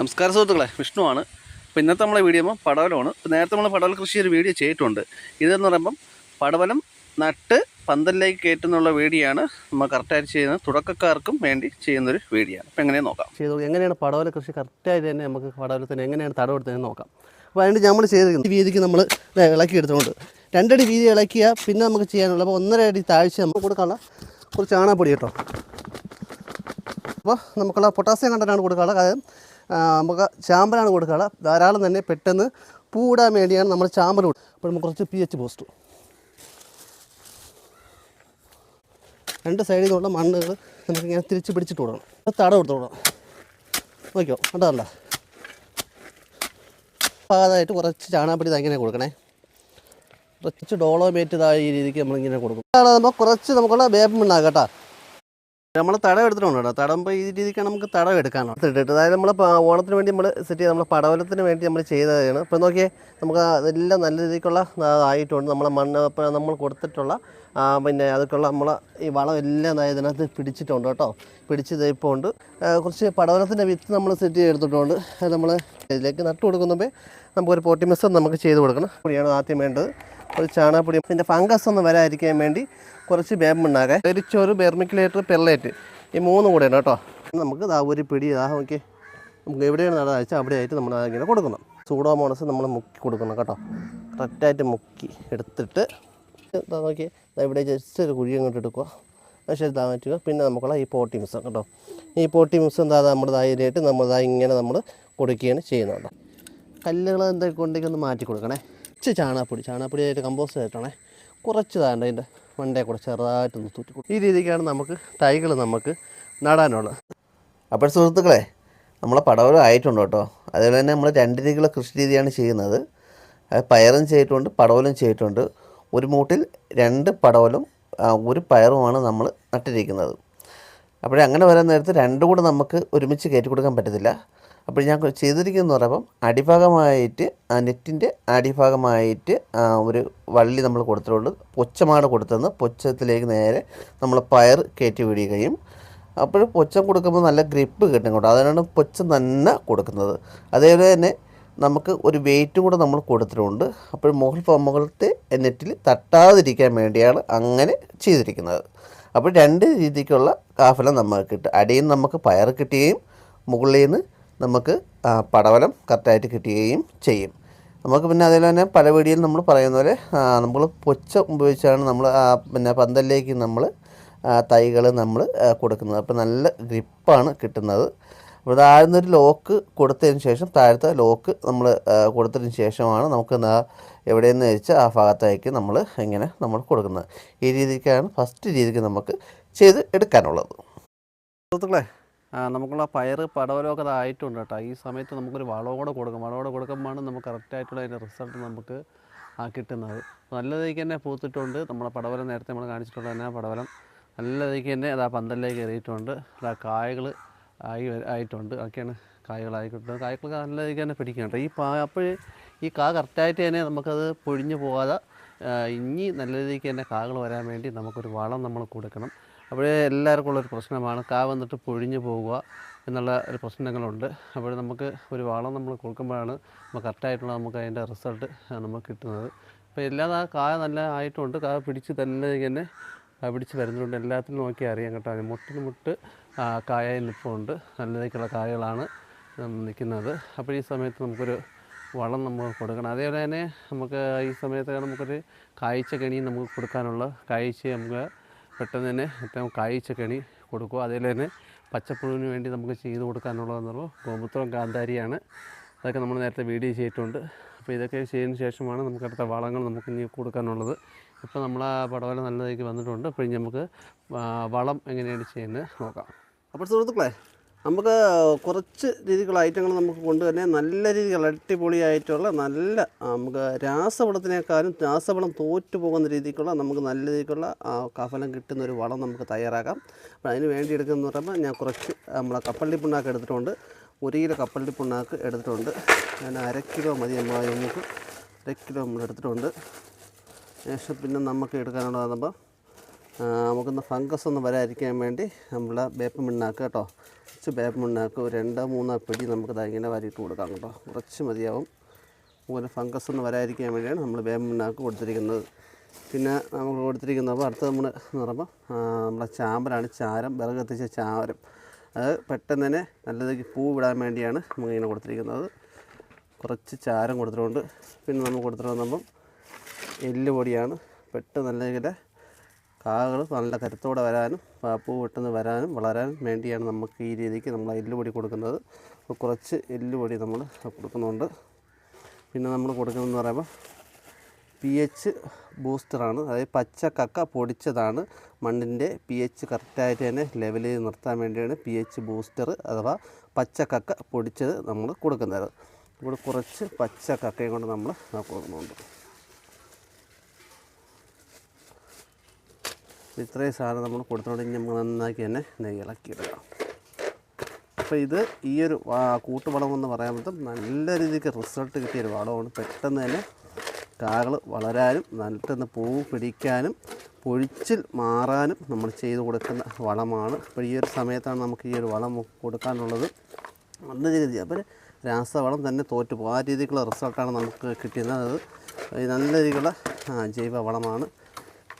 നമസ്കാരം സുഹൃത്തുക്കളെ വിഷ്ണുവാണ് അപ്പോൾ ഇന്നത്തെ നമ്മളെ വീഡിയോ പടവലമാണ്. ഇപ്പോൾ നേരത്തെ നമ്മൾ പടവൽ കൃഷി ഒരു വീഡിയോ ചെയ്തിട്ടുണ്ട്. ഇതെന്ന് പറയുമ്പം പടവലം നട്ട് പന്തലിലേക്ക് കയറ്റുന്നുള്ള വീഡിയോയാണ് നമ്മൾ കറക്റ്റായിട്ട് ചെയ്യുന്നത്. തുടക്കക്കാർക്കും വേണ്ടി ചെയ്യുന്നൊരു വീഡിയോ ആണ്. അപ്പോൾ എങ്ങനെയാണ് നോക്കാം? ചെയ്തു എങ്ങനെയാണ് പടവല കൃഷി കറക്റ്റായിട്ട് തന്നെ നമുക്ക് പടവലത്തിന് എങ്ങനെയാണ് തടവെടുത്തതെന്ന് നോക്കാം. അപ്പോൾ അതിന് നമ്മൾ ചെയ്തിരിക്കുന്നത് വീതിക്ക് നമ്മൾ ഇളക്കി എടുത്തുകൊണ്ട് രണ്ടടി വീതി ഇളക്കിയ പിന്നെ നമുക്ക് ചെയ്യാനുള്ള അപ്പോൾ ഒന്നര അടി താഴ്ച നമുക്ക് കൊടുക്കാനുള്ള കുറച്ച് ചാണകപ്പൊടി കേട്ടോ. അപ്പോൾ നമുക്കുള്ള പൊട്ടാസ്യം കണ്ടന്റാണ് കൊടുക്കാനുള്ളത്. അതായത് നമുക്ക് ചാമ്പലാണ് കൊടുക്കുക ധാരാളം തന്നെ പെട്ടെന്ന് പൂടാൻ വേണ്ടിയാണ് നമ്മൾ ചാമ്പൽ കൊടുക്കുക അപ്പോൾ നമുക്ക് കുറച്ച് പി എച്ച് പോസ്റ്റ് രണ്ട് സൈഡിൽ നിന്നുള്ള മണ്ണുകൾ നമുക്കിങ്ങനെ തിരിച്ച് പിടിച്ചിട്ട് കൊടുക്കണം തട കൊടുത്ത് കൊടുക്കണം നോക്കിയോ? കണ്ടതല്ല പാകമായിട്ട് കുറച്ച് ചാണകപ്പൊടി ഇങ്ങനെ കൊടുക്കണേ. കുറച്ച് ഡോളോമേറ്റ് ഇതായ ഈ രീതിക്ക് നമ്മളിങ്ങനെ കൊടുക്കും. അതാണ് നമ്മൾ കുറച്ച് നമുക്കുള്ള വേപ്പ് മണ്ണാക്കാം കേട്ടോ. നമ്മൾ തടം എടുത്തിട്ടുണ്ട് കേട്ടോ. പോയി ഈ രീതിക്കാണ് നമുക്ക് തടം എടുക്കാനോ ഇട്ടിട്ട് അതായത് നമ്മൾ ഓണത്തിന് വേണ്ടി നമ്മൾ സെറ്റ് ചെയ്ത് നമ്മൾ പടവലത്തിന് വേണ്ടി നമ്മൾ ചെയ്തതാണ്. ഇപ്പോൾ നോക്കിയേ നമുക്ക് അതെല്ലാം നല്ല രീതിക്കുള്ള ആയിട്ടുണ്ട്. നമ്മളെ മണ്ണ് നമ്മൾ കൊടുത്തിട്ടുള്ള പിന്നെ അതൊക്കെയുള്ള നമ്മളെ ഈ വളം എല്ലാം ഇതിനകത്ത് പിടിച്ചിട്ടുണ്ട് കേട്ടോ. പിടിച്ച് ഇപ്പോൾ ഉണ്ട്. കുറച്ച് പടവലത്തിന്റെ വിത്ത് നമ്മൾ സെറ്റ് ചെയ്തെടുത്തിട്ടുണ്ട് അത് നമ്മൾ ഇതിലേക്ക് നട്ടു കൊടുക്കുമ്പോൾ നമുക്കൊരു പോട്ടിമിസം നമുക്ക് ചെയ്ത് കൊടുക്കണം. കൂടിയാണ് ആദ്യം വേണ്ടത്. ഒരു ചാണകപ്പൊടി പിന്നെ ഫംഗസ് ഒന്നും വരാതിരിക്കാൻ വേണ്ടി കുറച്ച് വേമ്പുണ്ടാകെ എരിച്ചോറ് ബെർമിക്കുലേറ്റർ പെർലേറ്റ് ഈ മൂന്ന് കൂടെ ഉണ്ട് കേട്ടോ. നമുക്ക് ദാ ഒരു പിടി ദാ നോക്കി നമുക്ക് എവിടെയാണ് നട വെച്ചാൽ അവിടെ ആയിട്ട് നമ്മൾ ഇങ്ങനെ കൊടുക്കണം. സൂഡോമോണസ് നമ്മൾ മുക്കി കൊടുക്കണം കേട്ടോ. കറക്റ്റായിട്ട് മുക്കി എടുത്തിട്ട് നോക്കി ഇവിടെ ജസ്റ്റ് ഒരു കുഴി അങ്ങോട്ട് എടുക്കുക. പക്ഷേ ഇതാ പറ്റുക പിന്നെ നമുക്കുള്ള ഈ പോട്ടി മിക്സ് കേട്ടോ. ഈ പോട്ടി മിക്സ് എന്താ നമ്മുടെ ധൈര്യമായിട്ട് നമ്മൾ ഇങ്ങനെ നമ്മൾ കൊടുക്കുകയാണ് ചെയ്യുന്നത് കേട്ടോ. കല്ലുകൾ എന്തൊക്കെ കൊണ്ടേക്കൊന്ന് മാറ്റി കൊടുക്കണേ. കുറച്ച് ചാണകപ്പൊടി ചാണകപ്പൊടി ആയിട്ട് കമ്പോസ്റ്റ് ആയിട്ടാണേ കുറച്ച് താണ്ട് അതിന്റെ മണ്ടേ കൂടെ ചെറുതായിട്ടൊന്ന് തൂറ്റി കൊടുക്കും ഈ രീതിക്കാണ് നമുക്ക് തൈകൾ നമുക്ക് നടാനുള്ളത്. അപ്പോൾ സുഹൃത്തുക്കളെ നമ്മളെ പടവലം ആയിട്ടുണ്ട് കേട്ടോ. അതുപോലെ തന്നെ നമ്മൾ രണ്ട് രീതിയിലുള്ള കൃഷി രീതിയാണ് ചെയ്യുന്നത്. പയറും ചെയ്തിട്ടുണ്ട് പടവലും ചെയ്തിട്ടുണ്ട്. ഒരു മൂട്ടിൽ രണ്ട് പടവലും ഒരു പയറുമാണ് നമ്മൾ നട്ടിരിക്കുന്നത്. അപ്പോൾ അങ്ങനെ വരാൻ നേരത്ത് രണ്ടും കൂടെ നമുക്ക് ഒരുമിച്ച് കയറ്റി കൊടുക്കാൻ പറ്റത്തില്ല. അപ്പോൾ ഞാൻ ചെയ്തിരിക്കുന്നതെന്ന് പറയുമ്പം അടിഭാഗമായിട്ട് നെറ്റിന്റെ അടിഭാഗമായിട്ട് ഒരു വള്ളി നമ്മൾ കൊടുത്തിട്ടുണ്ട് പൊച്ചമാണ് കൊടുത്തതെന്ന് പൊച്ചത്തിലേക്ക് നേരെ നമ്മൾ പയർ കയറ്റി വിടുകയും അപ്പോൾ പൊച്ചം കൊടുക്കുമ്പോൾ നല്ല ഗ്രിപ്പ് കിട്ടും കേട്ടോ. അതിനാണ് പൊച്ചം തന്നെ കൊടുക്കുന്നത്. അതേപോലെ തന്നെ നമുക്ക് ഒരു വെയിറ്റും കൂടെ നമ്മൾ കൊടുത്തിട്ടുണ്ട്. അപ്പോൾ മുകൾ മുകളത്തെ നെറ്റിൽ തട്ടാതിരിക്കാൻ വേണ്ടിയാണ് അങ്ങനെ ചെയ്തിരിക്കുന്നത്. അപ്പോൾ രണ്ട് രീതിക്കുള്ള കാഫലം നമുക്ക് കിട്ടും. അടിയിൽ നമുക്ക് പയർ കിട്ടുകയും മുകളിൽ നിന്ന് നമുക്ക് പടവലം കറക്റ്റായിട്ട് കിട്ടുകയും ചെയ്യും. നമുക്ക് പിന്നെ അതിൽ തന്നെ പല വീഡിയോയിൽ നമ്മൾ പറയുന്ന പോലെ നമ്മൾ പൊച്ച ഉപയോഗിച്ചാണ് നമ്മൾ പിന്നെ പന്തലിലേക്ക് നമ്മൾ തൈകൾ നമ്മൾ കൊടുക്കുന്നത്. അപ്പോൾ നല്ല ഗ്രിപ്പാണ് കിട്ടുന്നത്. അപ്പോൾ താഴ്ന്ന ഒരു ലോക്ക് കൊടുത്തതിന് ശേഷം താഴത്തെ ലോക്ക് നമ്മൾ കൊടുത്തതിന് ശേഷമാണ് നമുക്ക് എന്താ എവിടെയെന്ന് വെച്ചാൽ ആ ഭാഗത്തേക്ക് നമ്മൾ ഇങ്ങനെ നമ്മൾ കൊടുക്കുന്നത്. ഈ രീതിക്കാണ് ഫസ്റ്റ് രീതിക്ക് നമുക്ക് ചെയ്ത് എടുക്കാനുള്ളത്. സുഹൃത്തുക്കളെ നമുക്കുള്ള പയർ പടവലൊക്കെ അതായിട്ടുണ്ട് കേട്ടോ ഈ സമയത്ത് നമുക്കൊരു വളവും കൂടെ കൊടുക്കും. വളവും കൂടെ കൊടുക്കുമ്പോഴാണ് നമുക്ക് കറക്റ്റായിട്ടുള്ള അതിന്റെ റിസൾട്ട് നമുക്ക് ആ കിട്ടുന്നത്. നല്ല രീതിക്ക് തന്നെ പൂത്തിട്ടുണ്ട്. നമ്മളെ പടവലം നേരത്തെ നമ്മൾ കാണിച്ചിട്ടുള്ള തന്നെ പടവലം. നല്ല രീതിക്ക് തന്നെ അത് ആ പന്തലിലേക്ക് കയറിയിട്ടുണ്ട് അതാ കായകൾ ആയി ആയിട്ടുണ്ട്. ഒക്കെയാണ് കായകളായിട്ടുണ്ട് കായ്കളൊക്കെ നല്ല രീതിക്ക് തന്നെ പിടിക്കുന്നുണ്ട്. ഈ പാ അപ്പോൾ ഈ കാ കറക്റ്റായിട്ട് തന്നെ നമുക്കത് പൊഴിഞ്ഞു പോകാതെ ഇനി നല്ല രീതിക്ക് തന്നെ കാകൾ വരാൻ വേണ്ടി നമുക്കൊരു വളം നമ്മൾ കൊടുക്കണം. അപ്പോഴേ എല്ലാവർക്കും ഉള്ളൊരു പ്രശ്നമാണ്. കാ വന്നിട്ട് പൊഴിഞ്ഞു പോവുക എന്നുള്ള ഒരു പ്രശ്നങ്ങളുണ്ട്. അപ്പോൾ നമുക്ക് ഒരു വളം നമ്മൾ കൊടുക്കുമ്പോഴാണ് നമുക്ക് കറക്റ്റായിട്ടുള്ള നമുക്ക് അതിന്റെ റിസൾട്ട് നമുക്ക് കിട്ടുന്നത്. അപ്പോൾ എല്ലാം ആ കായ നല്ല ആയിട്ടുണ്ട്. കാ പിടിച്ച് തന്നെ ഇങ്ങനെ പിടിച്ച് വരുന്നുണ്ട്. എല്ലാത്തിനും നോക്കി അറിയാം കേട്ടോ. മുട്ടിന് മുട്ട് കായ നിൽപ്പുണ്ട്. നല്ല രീതിക്കുള്ള കായകളാണ് നിൽക്കുന്നത്. അപ്പോൾ ഈ സമയത്ത് നമുക്കൊരു വളം നമ്മൾ കൊടുക്കണം. അതേപോലെ തന്നെ നമുക്ക് ഈ സമയത്ത് നമുക്കൊരു കാഴ്ച കെണി നമുക്ക് കൊടുക്കാനുള്ള കാഴ്ച നമുക്ക് പെട്ടെന്ന് തന്നെ ഏറ്റവും കായ്ച്ച കെണി കൊടുക്കുക അതിൽ തന്നെ പച്ചപ്പുഴുവിന് വേണ്ടി നമുക്ക് ചെയ്ത് കൊടുക്കാനുള്ളതെന്ന് പറയുമ്പോൾ ഗോമൂത്രം കാന്താരിയാണ്. അതൊക്കെ നമ്മൾ നേരത്തെ വീഡിയോ ചെയ്തിട്ടുണ്ട്. അപ്പോൾ ഇതൊക്കെ ചെയ്തതിന് ശേഷമാണ് നമുക്ക് അടുത്ത വളങ്ങൾ നമുക്ക് ഇനി കൊടുക്കാനുള്ളത്. ഇപ്പോൾ നമ്മൾ ആ പടവല നല്ലതായിട്ട് വന്നിട്ടുണ്ട്. അപ്പോൾ ഇനി നമുക്ക് വളം എങ്ങനെയാണ് ചെയ്യുന്നത് നോക്കാം. അപ്പോൾ സുഹൃത്തുക്കളെ നമുക്ക് കുറച്ച് രീതിക്കുള്ള ഐറ്റങ്ങൾ നമുക്ക് കൊണ്ട് തന്നെ നല്ല രീതിയിൽ അടിപൊളിയായിട്ടുള്ള നല്ല നമുക്ക് രാസവളത്തിനേക്കാളും രാസവളം തോറ്റു പോകുന്ന രീതിക്കുള്ള നമുക്ക് നല്ല രീതിക്കുള്ള കഫലം കിട്ടുന്ന ഒരു വളം നമുക്ക് തയ്യാറാക്കാം. അപ്പോൾ അതിന് വേണ്ടി എടുക്കുന്നതെന്ന് പറയുമ്പോൾ ഞാൻ കുറച്ച് നമ്മളെ കപ്പള്ളി പിണ്ണാക്ക് എടുത്തിട്ടുണ്ട്. ഒരു കിലോ കപ്പള്ളി പിണ്ണാക്ക് എടുത്തിട്ടുണ്ട്. ഞാൻ അര കിലോ മതി നമ്മൾ നമുക്ക് അര കിലോ നമ്മൾ എടുത്തിട്ടുണ്ട്. ശേഷം പിന്നെ നമുക്ക് എടുക്കാനുള്ളതാകുമ്പോൾ നമുക്കൊന്ന് ഫംഗസ് ഒന്നും വരാതിരിക്കാൻ വേണ്ടി നമ്മൾ വേപ്പ് മണ്ണാക്കുക കേട്ടോ. കുറച്ച് വേപ്പ് മണ്ണാക്കുക ഒരു രണ്ടോ മൂന്നോ പിടി നമുക്ക് ഇങ്ങനെ വരിയിട്ട് കൊടുക്കാം കേട്ടോ. കുറച്ച് മതിയാവും. അതുപോലെ ഫംഗസ് ഒന്നും വരാതിരിക്കാൻ വേണ്ടിയാണ് നമ്മൾ വേപ്പ് മണ്ണാക്കുക കൊടുത്തിരിക്കുന്നത്. പിന്നെ നമ്മൾ കൊടുത്തിരിക്കുന്നത് അപ്പോൾ അടുത്ത് നമ്മൾ എന്ന് പറയുമ്പോൾ നമ്മുടെ ചാമ്പലാണ് ചാരം വിറക് കത്തിച്ച ചാരം. അത് പെട്ടെന്ന് തന്നെ നല്ലതാക്കി പൂ വിടാൻ വേണ്ടിയാണ് നമ്മളിങ്ങനെ കൊടുത്തിരിക്കുന്നത്. കുറച്ച് ചാരം കൊടുത്തിട്ടുണ്ട്. പിന്നെ നമ്മൾ കൊടുത്തിട്ട് എല്ല് പൊടിയാണ്. പെട്ടെന്ന് നല്ല രീതിയിൽ കാകൾ നല്ല കരുത്തോടെ വരാനും പാപ്പ് പെട്ടെന്ന് വരാനും വളരാനും വേണ്ടിയാണ് നമുക്ക് ഈ രീതിക്ക് നമ്മൾ എല്ലുപൊടി കൊടുക്കുന്നത്. അപ്പോൾ കുറച്ച് എല്ലുപൊടി നമ്മൾ കൊടുക്കുന്നുണ്ട്. പിന്നെ നമ്മൾ കൊടുക്കുന്നതെന്ന് പറയുമ്പോൾ പി എച്ച് ബൂസ്റ്ററാണ്. അതായത് പച്ച കക്ക പൊടിച്ചതാണ്. മണ്ണിന്റെ പി എച്ച് കറക്റ്റായിട്ട് തന്നെ ചെയ്ത് നിർത്താൻ വേണ്ടിയാണ് പി എച്ച് ബൂസ്റ്റർ അഥവാ പച്ച കക്ക പൊടിച്ചത് നമ്മൾ കൊടുക്കുന്നത്. ഇവിടെ കുറച്ച് പച്ച കക്കയും കൊണ്ട് നമ്മൾ കൊടുക്കുന്നുണ്ട്. ഇത്രയും സാധനം നമ്മൾ കൊടുത്തോണ്ട് ഇനി നമ്മൾ നന്നാക്കി തന്നെ ഇളക്കിയിടുക അപ്പോൾ ഇത് ഈ ഒരു കൂട്ടുവളം എന്ന് പറയുമ്പോൾ നല്ല രീതിക്ക് റിസൾട്ട് കിട്ടിയ ഒരു വളമാണ്. പെട്ടെന്ന് തന്നെ കാകൾ വളരാനും നല്ലെന്ന് പൂവ് പിടിക്കാനും പൊഴിച്ചിൽ മാറാനും നമ്മൾ ചെയ്തു കൊടുക്കുന്ന വളമാണ്. അപ്പോൾ ഈ ഒരു സമയത്താണ് നമുക്ക് ഈ ഒരു വളം കൊടുക്കാനുള്ളത്. നല്ല രീതി അപ്പോൾ രാസവളം തന്നെ തോറ്റു പോകും. ആ രീതിക്കുള്ള റിസൾട്ടാണ് നമുക്ക് കിട്ടിയത് അത് നല്ല രീതിയിലുള്ള ജൈവ വളമാണ്.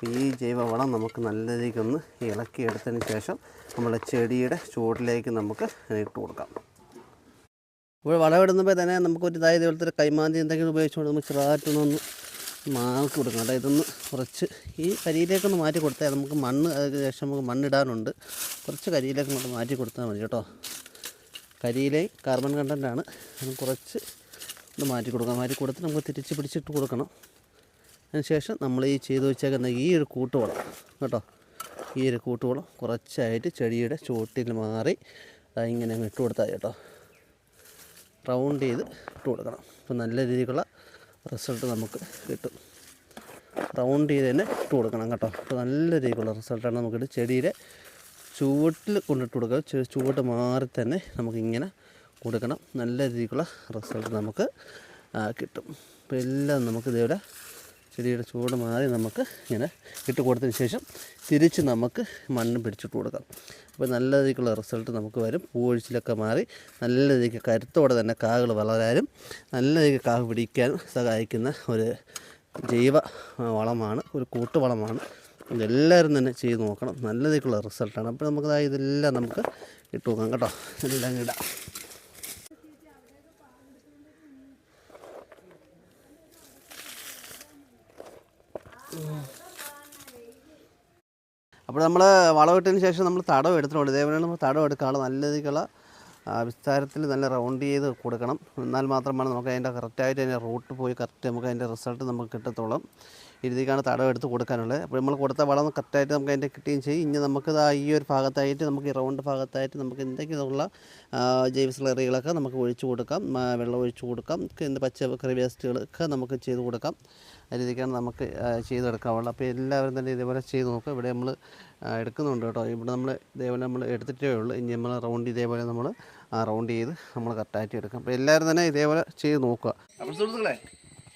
ഈ ജൈവവളം നമുക്ക് നല്ല രീതിക്കൊന്ന് ഇളക്കി എടുത്തതിന് ശേഷം നമ്മുടെ ചെടിയുടെ ചുവട്ടിലേക്ക് നമുക്ക് ഇട്ട് കൊടുക്കാം. ഇപ്പോൾ വളമിടുന്നപ്പോൾ തന്നെ നമുക്കൊരു ഇതായത് പോലത്തെ ഒരു കൈമാന്തി എന്തെങ്കിലും ഉപയോഗിച്ചുകൊണ്ട് നമുക്ക് ചെറുതായിട്ടൊന്ന് മാർക്ക് കൊടുക്കണം. അതായത് ഇതൊന്ന് കുറച്ച് ഈ കരിയിലേക്കൊന്ന് മാറ്റി കൊടുത്താൽ നമുക്ക് മണ്ണ് അതിന് ശേഷം നമുക്ക് മണ്ണിടാനുണ്ട്. കുറച്ച് കരിയിലേക്ക് നമുക്ക് മാറ്റി കൊടുത്താൽ മതി കേട്ടോ. കരിയിലെ കാർബൺ കണ്ടന്റാണ് നമുക്ക് കുറച്ച് ഒന്ന് മാറ്റി കൊടുക്കാം. മാറ്റി കൊടുത്ത് നമുക്ക് തിരിച്ച് പിടിച്ചിട്ട് കൊടുക്കണം. അതിനുശേഷം നമ്മൾ ഈ ചെയ്തു വെച്ചേക്കുന്ന ഈ ഒരു കൂട്ടുവളം കേട്ടോ? ഈ ഒരു കൂട്ടുവളം കുറച്ചായിട്ട് ചെടിയുടെ ചുവട്ടിൽ മാറി ഇങ്ങനെ ഇട്ട് കൊടുത്താൽ കേട്ടോ. റൗണ്ട് ചെയ്ത് ഇട്ട് കൊടുക്കണം. അപ്പോൾ നല്ല രീതിക്കുള്ള റിസൾട്ട് നമുക്ക് കിട്ടും. റൗണ്ട് ചെയ്ത് തന്നെ ഇട്ട് കൊടുക്കണം കേട്ടോ. അപ്പോൾ നല്ല രീതിക്കുള്ള റിസൾട്ടാണ് നമുക്ക് ചെടിയുടെ ചുവട്ടിൽ കൊണ്ടിട്ട് കൊടുക്കുക. ചുവട്ട് മാറി തന്നെ നമുക്കിങ്ങനെ കൊടുക്കണം. നല്ല രീതിക്കുള്ള റിസൾട്ട് നമുക്ക് കിട്ടും. അപ്പോൾ എല്ലാം നമുക്ക് ഇതേപോലെ ചെടിയുടെ ചൂട് മാറി നമുക്ക് ഇങ്ങനെ ഇട്ട് കൊടുത്തതിന് ശേഷം തിരിച്ച് നമുക്ക് മണ്ണ് പിടിച്ചിട്ട് കൊടുക്കാം. അപ്പോൾ നല്ല രീതിക്കുള്ള റിസൾട്ട് നമുക്ക് വരും. പൂവൊഴിച്ചിലൊക്കെ മാറി നല്ല രീതിക്ക് കരുത്തോടെ തന്നെ കാകൾ വളരാനും നല്ല രീതിക്ക് കാവ് പിടിക്കാനും സഹായിക്കുന്ന ഒരു ജൈവ വളമാണ് ഒരു കൂട്ടുവളമാണ്. ഇതെല്ലാവരും തന്നെ ചെയ്ത് നോക്കണം. നല്ല രീതിക്കുള്ള റിസൾട്ടാണ് അപ്പോൾ നമുക്ക് ഇതെല്ലാം നമുക്ക് ഇട്ട് നോക്കാം കേട്ടോ. എല്ലാം ഇടാം. അപ്പോൾ നമ്മൾ വളമിട്ടതിന് ശേഷം നമ്മൾ തടവ് എടുത്തിട്ടുണ്ട്. ഇതേപോലെ നമ്മൾ തടവ് എടുക്കാനുള്ള നല്ല രീതിക്കുള്ള വിസ്താരത്തിൽ നല്ല റൗണ്ട് ചെയ്ത് കൊടുക്കണം. എന്നാൽ മാത്രമാണ് നമുക്ക് അതിന്റെ കറക്റ്റായിട്ട് അതിന്റെ റൂട്ട് പോയി കറക്റ്റ് നമുക്ക് അതിന്റെ റിസൾട്ട് നമുക്ക് കിട്ടത്തുള്ളൂ. രീതിക്കാണ് തടം എടുത്ത് കൊടുക്കാനുള്ളത്. അപ്പോൾ നമ്മൾ കൊടുത്ത വളം കറക്റ്റായിട്ട് നമുക്ക് അതിന്റെ കിട്ടുകയും ചെയ്യും. ഇനി നമുക്ക് ഈ ഒരു ഭാഗത്തായിട്ട് നമുക്ക് ഈ റൗണ്ട് ഭാഗത്തായിട്ട് നമുക്ക് എന്തെങ്കിലുമുള്ള ആ, ജൈവ സ്ലറികളൊക്കെ നമുക്ക് ഒഴിച്ചു കൊടുക്കാം. വെള്ളം ഒഴിച്ചു കൊടുക്കാം. എന്ത് പച്ചക്കറി വേസ്റ്റുകളൊക്കെ നമുക്ക് ചെയ്ത് കൊടുക്കാം. ആ രീതിക്കാണ് നമുക്ക് ചെയ്തെടുക്കാവുള്ളത് അപ്പോൾ എല്ലാവരും തന്നെ ഇതേപോലെ ചെയ്ത് നോക്കുക. ഇവിടെ നമ്മൾ എടുക്കുന്നുണ്ട് കേട്ടോ. ഇവിടെ നമ്മൾ ഇതേപോലെ നമ്മൾ എടുത്തിട്ടേ ഉള്ളൂ. ഇനി നമ്മൾ റൗണ്ട് ഇതേപോലെ നമ്മൾ റൗണ്ട് ചെയ്ത് നമ്മൾ കറക്റ്റായിട്ട് എടുക്കാം. അപ്പോൾ എല്ലാവരും തന്നെ ഇതേപോലെ ചെയ്ത് നോക്കുക. അപ്പോൾ സുഹൃത്തുക്കളെ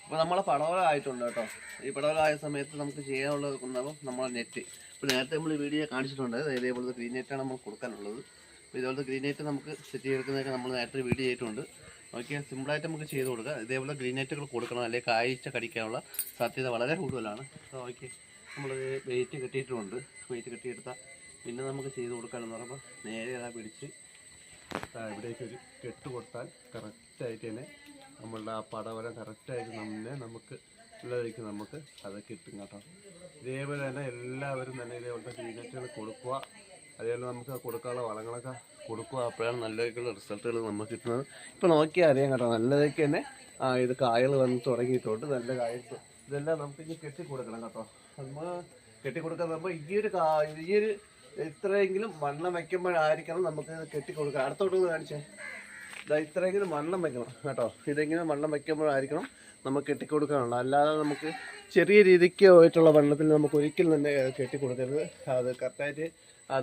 ഇപ്പോൾ നമ്മൾ പടവലായിട്ടുണ്ട് കേട്ടോ? ഈ പടവലായ സമയത്ത് നമുക്ക് ചെയ്യാനുള്ളത് കൊണ്ടാകും നമ്മളെ നെറ്റ്. ഇപ്പോൾ നേരത്തെ നമ്മൾ വീഡിയോ കാണിച്ചിട്ടുണ്ട്. ഇതേപോലത്തെ ഗ്രീൻ നെറ്റാണ് നമ്മൾ കൊടുക്കാനുള്ളത്. അപ്പോൾ ഇതേപോലത്തെ ഗ്രീൻ നെറ്റ് നമുക്ക് സെറ്റ് ചെയ്തെടുക്കുന്നതൊക്കെ നമ്മൾ നേരത്തെ വീഡിയോ ചെയ്തിട്ടുണ്ട്. ഓക്കെ സിമ്പിളായിട്ട് നമുക്ക് ചെയ്ത് കൊടുക്കാം. ഇതേപോലെ ഗ്രീൻ നെറ്റുകൾ കൊടുക്കണം. അല്ലെങ്കിൽ കാഴ്ച കടിക്കാനുള്ള സാധ്യത വളരെ കൂടുതലാണ്. ഓക്കെ നമ്മൾ വെയിറ്റ് കെട്ടിയിട്ടുമുണ്ട് വെയിറ്റ് കെട്ടിയെടുത്താൽ പിന്നെ നമുക്ക് ചെയ്ത് കൊടുക്കാനെന്ന് പറയുമ്പോൾ നേരെ അതാ പിടിച്ച് ഇവിടേക്കൊരു കെട്ട് കൊടുത്താൽ കറക്റ്റായിട്ട് തന്നെ നമ്മളുടെ ആ പടവരം കറക്റ്റായിട്ട് തന്നെ നമുക്ക് ഉള്ളതിലേക്ക് നമുക്ക് അത് കിട്ടും കേട്ടോ. ഇതേപോലെ തന്നെ എല്ലാവരും തന്നെ ഇതേപോലത്തെ ഗ്രീനറ്റുകൾ കൊടുക്കുക. അതേപോലെ നമുക്ക് കൊടുക്കാനുള്ള വളങ്ങളൊക്കെ കൊടുക്കുക. അപ്പോഴാണ് നല്ല റിസൾട്ടുകൾ നമുക്ക് കിട്ടുന്നത്. ഇപ്പോൾ നോക്കിയാൽ അറിയാം കേട്ടോ നല്ലതൊക്കെ തന്നെ ആ ഇത് കായൽ വന്ന് തുടങ്ങിയിട്ടുണ്ട്. നല്ല കായ ഇതെല്ലാം നമുക്ക് ഇനി കെട്ടി കൊടുക്കണം കേട്ടോ. നമ്മൾ കെട്ടി കൊടുക്കാൻ നമ്മൾ ഈ ഒരു ഈ ഒരു ഇത്രയെങ്കിലും വണ്ണം വയ്ക്കുമ്പോഴായിരിക്കണം നമുക്ക് കെട്ടി കൊടുക്കുക അടുത്തോട്ട് കാണിച്ചേ. ഇത്രയെങ്കിലും വണ്ണം വെക്കണം കേട്ടോ. ഇതെങ്കിലും വണ്ണം വെക്കുമ്പോഴായിരിക്കണം നമുക്ക് കെട്ടിക്കൊടുക്കാനുള്ളത്. അല്ലാതെ നമുക്ക് ചെറിയ രീതിക്ക് പോയിട്ടുള്ള വണ്ണത്തിൽ നമുക്ക് ഒരിക്കലും തന്നെ കെട്ടിക്കൊടുക്കരുത്. അത് കറക്റ്റായിട്ട്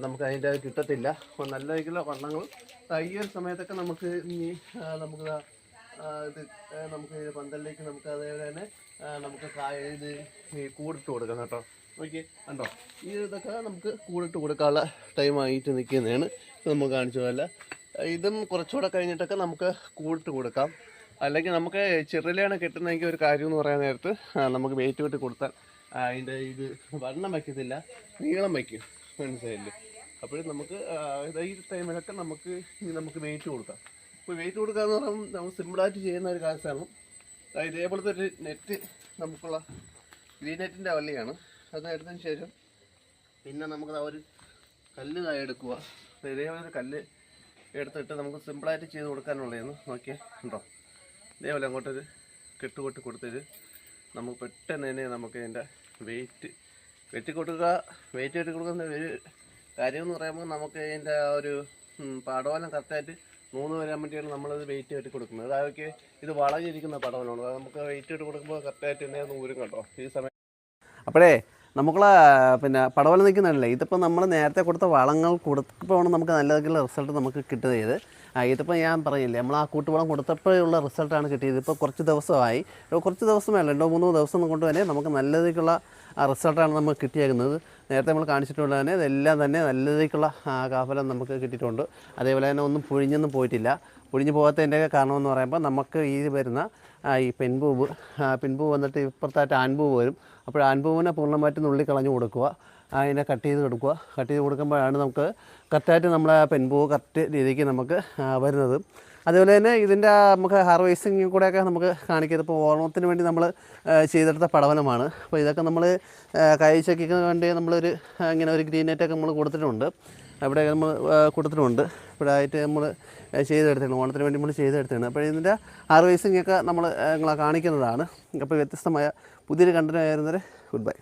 നമുക്ക് അതിന്റെ അത് കിട്ടത്തില്ല. അപ്പോൾ നല്ല രീതിയിലുള്ള വണ്ണങ്ങൾ തയ്യൽ സമയത്തൊക്കെ നമുക്ക് ഇനി നമുക്ക് ഇത് നമുക്ക് പന്തലിലേക്ക് നമുക്ക് അതേപോലെ തന്നെ നമുക്ക് ഇത് കൂടിട്ട് കൊടുക്കണം കേട്ടോ. ഓക്കെ കണ്ടോ? ഈ ഇതൊക്കെ നമുക്ക് കൂടിട്ട് കൊടുക്കാനുള്ള ടൈം ആയിട്ട് നിൽക്കുന്നതാണ്. നമുക്ക് കാണിച്ച പോലെ ഇതും കുറച്ചുകൂടെ കഴിഞ്ഞിട്ടൊക്കെ നമുക്ക് കൂടിട്ട് കൊടുക്കാം. അല്ലെങ്കിൽ നമുക്ക് ചെറിലാണ് കിട്ടുന്നതെങ്കിൽ ഒരു കാര്യം എന്ന് പറയാൻ നേരത്ത് നമുക്ക് വെയിറ്റ് കൂട്ടി കൊടുത്താൽ അതിന്റെ ഇത് വണ്ണം വയ്ക്കത്തില്ല നീളം വയ്ക്കും. മനസ്സിലായില്ലേ? അപ്പോഴും നമുക്ക് ഈ ടൈമിലൊക്കെ നമുക്ക് നമുക്ക് വെയിറ്റ് കൊടുക്കാം. ഇപ്പോൾ വെയിറ്റ് കൊടുക്കുക എന്ന് പറയുമ്പോൾ നമ്മൾ സിമ്പിളായിട്ട് ചെയ്യുന്ന ഒരു ദാ ഇതേപോലത്തെ ഒരു നെറ്റ് നമുക്കുള്ള ഗ്രീൻ നെറ്റിന്റെ വള്ളിയാണ്. അത് എടുത്തതിന് ശേഷം പിന്നെ നമുക്ക് ആ ഒരു കല്ല് എടുക്കുക. ഇതേപോലെ ഒരു കല്ല് എടുത്തിട്ട് നമുക്ക് സിമ്പിളായിട്ട് ചെയ്ത് കൊടുക്കാനുള്ളതെന്ന് നോക്കിയേ. ഉണ്ടോ? ഇതേപോലെ അങ്ങോട്ടൊരു കെട്ടുകൊട്ടി കൊടുത്തിട്ട് നമുക്ക് പെട്ടെന്ന് തന്നെ നമുക്ക് അതിന്റെ വെയിറ്റ് വെട്ടി കൊടുക്കുക വെയിറ്റ് വെട്ടി കൊടുക്കുന്ന ഒരു കാര്യം എന്ന് പറയുമ്പോൾ നമുക്ക് അതിന്റെ ആ ഒരു പടവലം കറക്റ്റായിട്ട് മൂന്ന് വരാൻ വേണ്ടിയാണ് നമ്മളത് വെയിറ്റ് വെട്ടി കൊടുക്കുന്നത് അതൊക്കെ ഇത് വളഞ്ഞിരിക്കുന്ന പടവലമാണ്. നമുക്ക് വെയിറ്റ് വെട്ടി കൊടുക്കുമ്പോൾ കറക്റ്റായിട്ട് തന്നെ നൂരും കണ്ടോ ഈ സമയം അപ്പോഴേ നമുക്കുള്ള പിന്നെ പടവലം നിൽക്കുന്നതല്ലേ? ഇതിപ്പോൾ നമ്മൾ നേരത്തെ കൊടുത്ത വളങ്ങൾ കൊടുത്തപ്പോഴാണ് നമുക്ക് നല്ല രീതിയിലുള്ള റിസൾട്ട് നമുക്ക് കിട്ടിയത് ആ ഇതിപ്പോൾ ഞാൻ പറയില്ലേ നമ്മൾ ആ കൂട്ടുവളം കൊടുത്തപ്പോഴുള്ള റിസൾട്ടാണ് കിട്ടിയത്. ഇപ്പോൾ കുറച്ച് ദിവസമായി. കുറച്ച് ദിവസമേ അല്ല രണ്ടോ മൂന്നോ ദിവസം കൊണ്ട് തന്നെ നമുക്ക് നല്ല രീതിക്കുള്ള ആ റിസൾട്ടാണ് നമുക്ക് കിട്ടിയേക്കുന്നത്. നേരത്തെ നമ്മൾ കാണിച്ചിട്ടുള്ള തന്നെ ഇതെല്ലാം തന്നെ നല്ല രീതിക്കുള്ള ആ, കാഫലം നമുക്ക് കിട്ടിയിട്ടുണ്ട്. അതേപോലെ തന്നെ ഒന്നും പൊഴിഞ്ഞൊന്നും പോയിട്ടില്ല. പൊഴിഞ്ഞു പോകാത്തതിന്റെ കാരണമെന്ന് പറയുമ്പോൾ നമുക്ക് ഈ വരുന്ന ഈ പെൺപൂവ് പെൺപൂവ് വന്നിട്ട് ഇപ്പുറത്തായിട്ട് ആൺപൂവ് വരും. അപ്പോൾ ആൺപൂവിനെ പൂർണമായിട്ട് നുള്ളി കളഞ്ഞു കൊടുക്കുക. അതിനെ കട്ട് ചെയ്ത് കൊടുക്കുക കട്ട് ചെയ്ത് കൊടുക്കുമ്പോഴാണ് നമുക്ക് കറക്റ്റായിട്ട് നമ്മളെ പെൺപൂവ് കറക്റ്റ് രീതിക്ക് നമുക്ക് വരുന്നത്. അതുപോലെ തന്നെ ഇതിന്റെ നമുക്ക് ഹാർവെസ്റ്റിംഗ് കൂടെയൊക്കെ നമുക്ക് കാണിക്കുന്നത് ഇപ്പോൾ ഓർമ്മത്തിന് വേണ്ടി നമ്മൾ ചെയ്തെടുത്ത പടവലമാണ്. അപ്പോൾ ഇതൊക്കെ നമ്മൾ കാഴ്ചയ്ക്ക് വേണ്ടി നമ്മളൊരു ഇങ്ങനെ ഒരു ഗ്രീൻ നെറ്റൊക്കെ നമ്മൾ കൊടുത്തിട്ടുണ്ട്. അവിടെ നമ്മൾ കൊടുത്തിട്ടുണ്ട്. ഇപ്പോഴായിട്ട് നമ്മൾ ചെയ്തെടുത്തിട്ടുണ്ട്. ഓണത്തിന് വേണ്ടി നമ്മൾ ചെയ്തെടുത്തിട്ടുണ്ട്. അപ്പോൾ ഇതിന്റെ ഹാർവേസ്റ്റിംഗ് ഒക്കെ നമ്മൾ നിങ്ങളെ കാണിക്കുന്നതാണ്. അപ്പോൾ വ്യത്യസ്തമായ പുതിയൊരു കണ്ടനായിരുന്നവരെ ഗുഡ് ബൈ